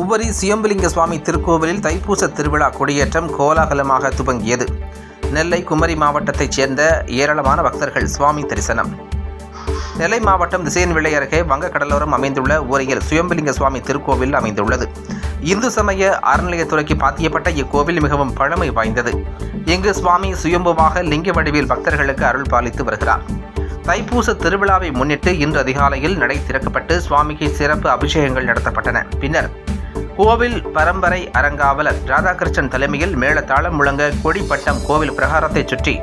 உபரி சுயம்பலிங்க சுவாமி திருக்கோவிலில் தைப்பூச திருவிழா கொடியேற்றம் கோலாகலமாக துவங்கியது. நெல்லை குமரி மாவட்டத்தைச் சேர்ந்த ஏராளமான பக்தர்கள் சுவாமி தரிசனம். நெல்லை மாவட்டம் திசையன்விளை அருகே வங்கக்கடலோரம் அமைந்துள்ள ஊரையில் சுயம்பலிங்க சுவாமி திருக்கோவில் அமைந்துள்ளது. இந்து சமய அறநிலையத்துறைக்கு பாத்தியப்பட்ட இக்கோவில் மிகவும் பழமை வாய்ந்தது. இங்கு சுவாமி சுயம்புவாக லிங்க வடிவில் பக்தர்களுக்கு அருள் பாலித்து வருகிறார். தைப்பூச திருவிழாவை முன்னிட்டு இன்று அதிகாலையில் நடை திறக்கப்பட்டு சுவாமிக்கு சிறப்பு அபிஷேகங்கள் நடத்தப்பட்டன. பின்னர் கோவில் பரம்பரை அறங்காவலர் ராதாகிருஷ்ணன் தலைமையில் மேளதாளம் முழங்க கொடிப்பட்டம் கோவில் பிரகாரத்தைச் சுற்றி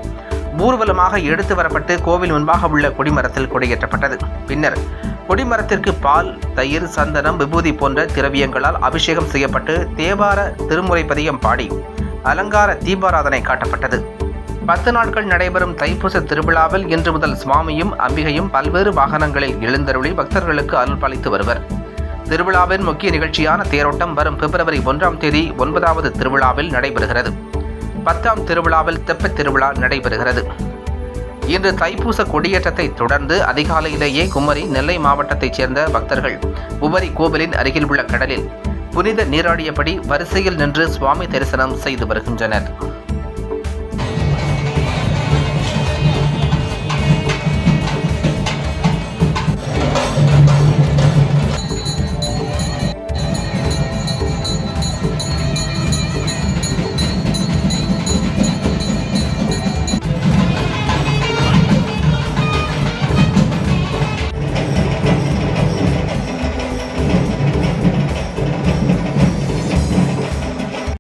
ஊர்வலமாக எடுத்து வரப்பட்டு கோவில் முன்பாக உள்ள கொடிமரத்தில் கொடியேற்றப்பட்டது. பின்னர் கொடிமரத்திற்கு பால் தயிர் சந்தனம் விபூதி போன்ற திரவியங்களால் அபிஷேகம் செய்யப்பட்டு தேவார திருமுறை பதியம் பாடி அலங்கார தீபாராதனை காட்டப்பட்டது. பத்து நாட்கள் நடைபெறும் தைப்பூச திருவிழாவில் இன்று முதல் சுவாமியும் அம்பிகையும் பல்வேறு வாகனங்களில் எழுந்தருளி பக்தர்களுக்கு அருள்பாலித்து வருவர். திருவிழாவின் முக்கிய நிகழ்ச்சியான தேரோட்டம் வரும் பிப்ரவரி ஒன்றாம் தேதி ஒன்பதாவது திருவிழாவில் நடைபெறுகிறது. பத்தாம் திருவிழாவில் தெப்பத் திருவிழா நடைபெறுகிறது. இன்று தைப்பூச கொடியேற்றத்தை தொடர்ந்து அதிகாலையிலேயே குமரி நெல்லை மாவட்டத்தைச் சேர்ந்த பக்தர்கள் உபரி கோவிலின் அருகில் உள்ள கடலில் புனித நீராடியபடி வரிசையில் நின்று சுவாமி தரிசனம் செய்து வருகின்றனர்.